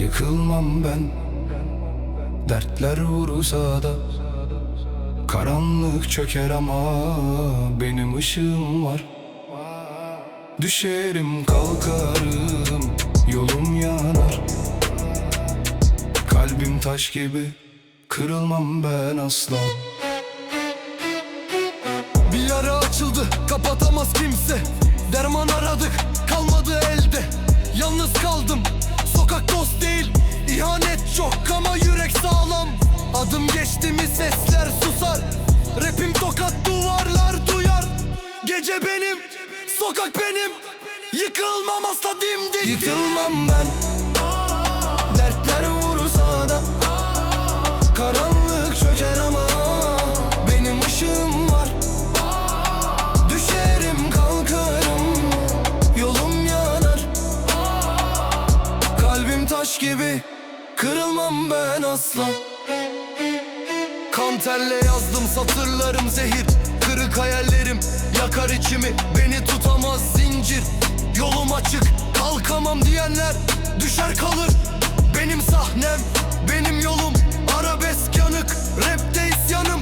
Yıkılmam ben. Dertler vurursa da Karanlık çöker ama Benim ışığım var. Düşerim kalkarım Yolum yanar. Kalbim taş gibi Kırılmam ben asla. Bir yara açıldı kapatamaz kimse. Derman aradık kalmadı elde. Yalnız kaldım dost değil İhanet çok ama yürek sağlam. Adım geçti mi sesler susar. Rapim tokat duvarlar duyar. Gece benim sokak benim. Yıkılmam asla dimdik. Yıkılmam ben taş gibi Kırılmam ben asla. Kan terle yazdım satırlarım zehir. Kırık hayallerim yakar içimi Beni tutamaz zincir. Yolum açık kalkamam diyenler Düşer kalır. Benim sahnem Benim yolum arabesk yanık Rapte isyanım.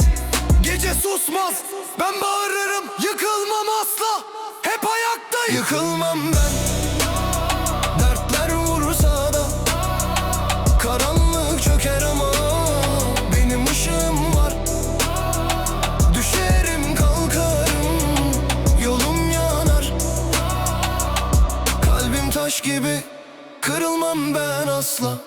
Gece susmaz ben bağırırım Yıkılmam asla. Hep ayaktayım Yıkılmam ben taş gibi Kırılmam ben asla